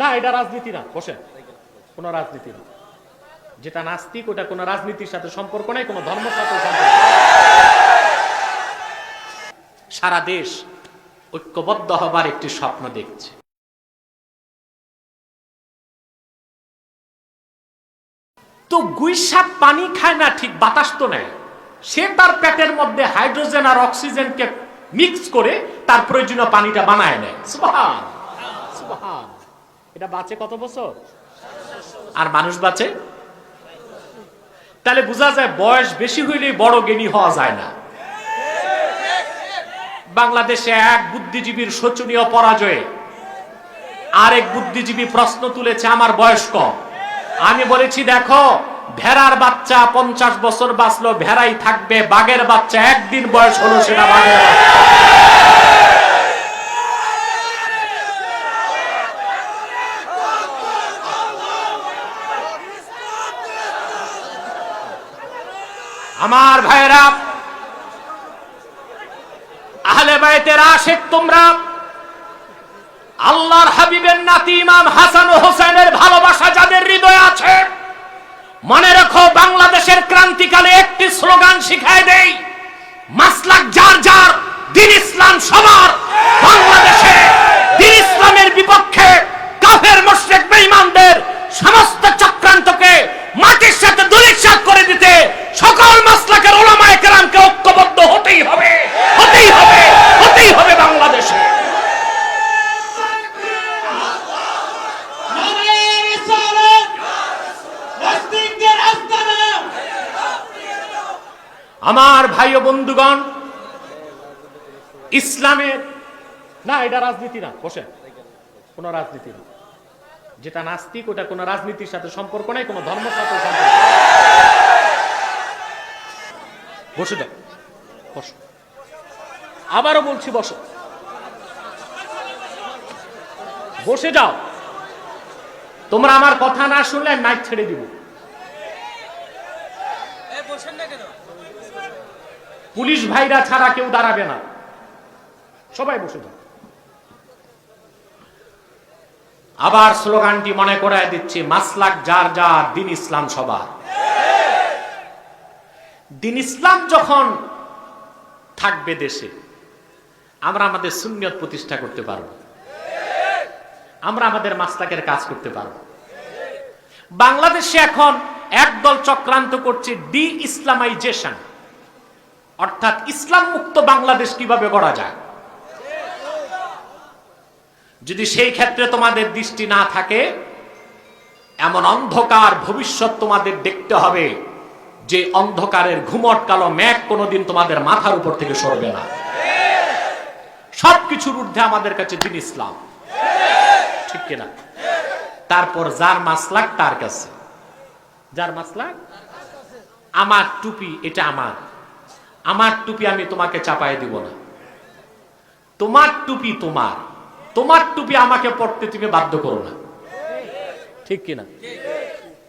না, এটা রাজনীতি না। বসেন, কোনো রাজনীতি না। যেটা নাস্তিক, ওটা কোনো রাজনীতির সাথে সম্পর্ক নেই, কোনো সম্পর্ক সারা দেশ ঐক্যবদ্ধ হবার একটি স্বপ্ন দেখছে। তো গুইসাপ পানি খায় না, ঠিক বাতাস তো নেয়। সে তার পেটের মধ্যে হাইড্রোজেন আর অক্সিজেনকে মিক্স করে তার প্রয়োজনীয় পানিটা বানায় নেয়। সুবহান সুবহান। এটা বাঁচে কত বছর? আর মানুষ বাঁচে? তাহলে বোঝা যায় বয়স বেশি হইলে বড় জ্ঞানী হওয়া যায় না। বাংলাদেশে এক বুদ্ধিজীবীর শোচনীয় পরাজয়ে আরেক বুদ্ধিজীবী প্রশ্ন তুলেছে, আমার বয়স কম। আমি বলেছি, দেখো, ভেড়ার বাচ্চা পঞ্চাশ বছর বাঁচলো, ভেড়াই থাকবে, বাঘের বাচ্চা একদিন বয়স হলো, সেটা বাঘের বাচ্চা। আমার ভাইরা আহলে বাইতের আশেক তোমরা, আল্লাহর হাবিবের নাতি ইমাম হাসান হোসেনের ভালোবাসা যাদের হৃদয়ে আছে, মনে রাখো বাংলাদেশের ক্রান্তিকালে একটি স্লোগান শিখায় দেই, মাসলাক যার যার, দিন ইসলাম সবার, বাংলাদেশে দিন ইসলামের বিপক্ষে কাফের মুশরিক বেঈমানদের সমস্ত চক্রান্তকে মাটির সাথে দুলিশাত করে দিতে সকল মাসলাকের ওলামায়ে কেরামকে ঐক্যবদ্ধ হতেই হবে হতেই হবে হতেই হবে বাংলাদেশে নারায়ণ রিসালাত নাস্তিকদের আস্তানা আমার ভাই ও বন্ধুগণ, ইসলামের, না, এটা রাজনীতি না বসে কোনো রাজনীতি না। যেটা নাস্তিক, ওটা কোনো রাজনীতির সাথে সম্পর্ক নেই, কোনো ধর্মের সাথে সম্পর্ক নেই। বসে যাও। আবারও বলছি, বসো। বসে যাও। তোমরা আমার কথা না শুনলে মাইক ছেড়ে দিব। পুলিশ ভাইরা ছাড়া কেউ দাঁড়াবে না। সবাই বসে যান আবার স্লোগানটি মনে করায় দিচ্ছি, মাসলাক যার যার দিন ইসলাম সবার। দিন ইসলাম যখন থাকবে দেশে, আমরা আমাদের সুন্নিয়ত প্রতিষ্ঠা করতে পারব। আমরা আমাদের মাসলাকের কাজ করতে পারব। বাংলাদেশে এখন একদল চক্রান্ত করছে ডি ইসলামাইজেশন অর্থাৎ ইসলাম মুক্ত বাংলাদেশ কীভাবে গড়া যায়? যদি সেই ক্ষেত্রে তোমাদের দৃষ্টি না থাকে, এমন অন্ধকার ভবিষ্যৎ তোমাদের দেখতে হবে যে অন্ধকারের ঘুমট কালো মেঘ কোনোদিন তোমাদের মাথার উপর থেকে সরবে না। সবকিছুর ঊর্ধ্বে আমাদের কাছে দিন ইসলাম। ঠিক কিনা? তারপর যার মাসলাক, তার কাছে। যার মাসলাক আমার টুপি, এটা আমার। আমার টুপি আমি তোমাকে চাপাই দিব না। তোমার টুপি তোমার। তোমার টুপি আমাকে পড়তে তুমি বাধ্য করো না। ঠিক কিনা?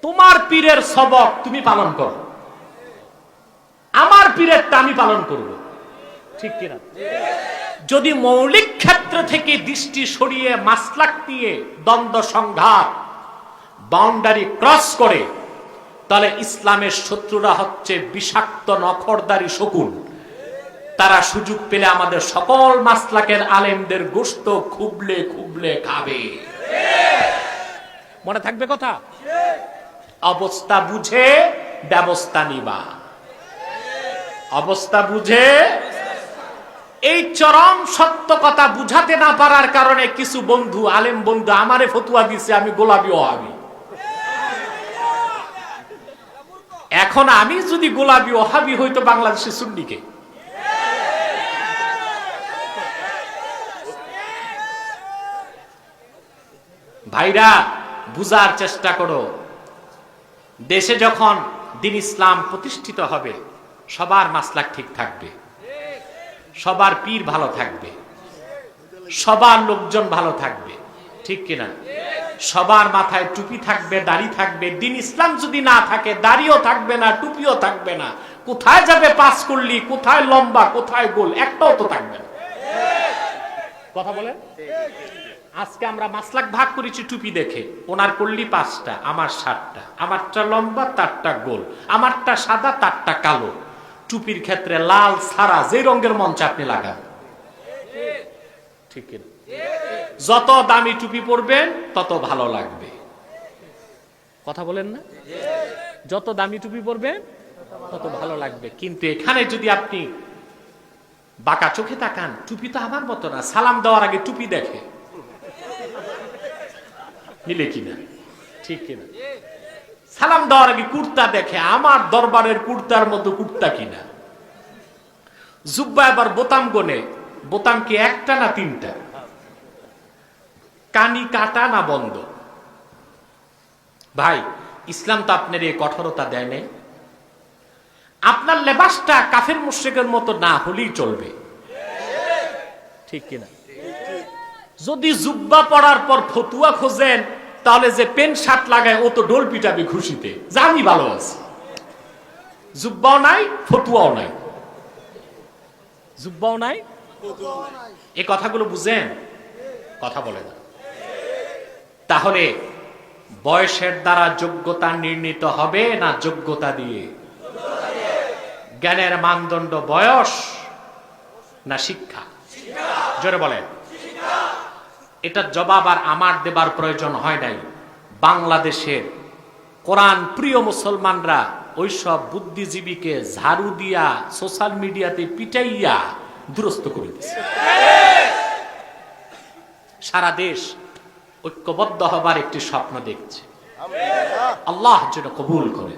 তোমার পীরের সবক তুমি পালন করো। আমার পীরেরটা আমি পালন করব। ঠিক কিনা? যদি মৌলিক ক্ষেত্র থেকে দৃষ্টি সরিয়ে মাসলাক নিয়ে দ্বন্দ্ব সংঘাত বাউন্ডারি ক্রস করে তাহলে ইসলামের শত্রুরা হচ্ছে বিষাক্ত, নখরদারি শকুন। তারা সুযোগ পেলে আমাদের সকল মাসলাকের আলেমদের গোস্ত খুবলে খুবলে খাবে। মনে থাকবে কথা? অবস্থা বুঝে ব্যবস্থা নিবা। অবস্থা বুঝে এই চরম সত্য কথা বুঝাতে না পারার কারণে কিছু বন্ধু, আলেম বন্ধু আমারে ফতুয়া দিছে, আমি গোলাপিও ওহাবি এখন আমি যদি গোলাপি ওহাবি হইতো বাংলাদেশের সুন্নিকে। ভাইরা, বুঝার চেষ্টা করো। দেশে যখন দিন ইসলাম প্রতিষ্ঠিত হবে, সবার মাসলাক ঠিক থাকবে। সবার পীর ভালো থাকবে। সবার লোকজন ভালো থাকবে। ঠিক কিনা? সবার মাথায় টুপি থাকবে, দাড়ি থাকবে। দিন ইসলাম যদি না থাকে, দাড়িও থাকবে না, টুপিও থাকবে না। কোথায় যাবে পাস করলি কোথায় লম্বা, কোথায় গোল, একটাও তো থাকবে না। কথা বলে আজকে আমরা মাসলাক ভাগ করেছি টুপি দেখে। ওনার করলি পাঁচটা, আমার সাতটা। আমারটা লম্বা, তারটা গোল। আমারটা সাদা, তারটা কালো। টুপির ক্ষেত্রে লাল, সারা যে রঙের মঞ্চে আপনি লাগান। ঠিক কিনা? যত দামি টুপি পরবেন তত ভালো লাগবে। কথা বলেন না? যত দামি টুপি পরবেন তত ভালো লাগবে। কিন্তু এখানে যদি আপনি বাঁকা চোখে তাকান, টুপি তো আমার মতো না, সালাম দেওয়ার আগে টুপি দেখে। মিলে কিনা? ঠিক কিনা? সালাম দেওয়ার আগে কুর্তা দেখে, আমার দরবারের কুর্তার মতো কুর্তা কিনা? জুব্বা এবার বোতাম গনে বোতাম কি একটা না তিনটা? কানি কাটা না বন্ধ? ভাই ইসলাম তো আপনার এই কঠোরতা দেয় নাই। আপনার লেবাসটা কাফের মুশ্রিকের মতো না হলেই চলবে। ঠিক কিনা? যদি জুব্বা পড়ার পর ফতুয়া খোঁজেন তাহলে যে প্যান্ট শার্ট লাগায় ও তো ডোল পিটাবে খুশিতে আমি ভালো আছি। জুব্বাও নাই ফতুয়াও নাই। জুব্বাও নাই? এই কথাগুলো বুঝেন? কথা বলে না। তাহলে বয়সের দ্বারা যোগ্যতা নির্ণীত হবে না যোগ্যতা দিয়ে? জ্ঞানের মানদণ্ড বয়স না শিক্ষা? জোরে বলেন। এটা জবাব আর আমার দেবার প্রয়োজন হয় নাই। বাংলাদেশের কোরআন প্রিয় মুসলমানরা ওইসব বুদ্ধিজীবীকে ঝাড়ু দিয়া সোশ্যাল মিডিয়াতে পিটাইয়া দুরস্ত করে দিছে সারা দেশ ঐক্যবদ্ধ হবার একটি স্বপ্ন দেখছে। আল্লাহ যেটা কবুল করে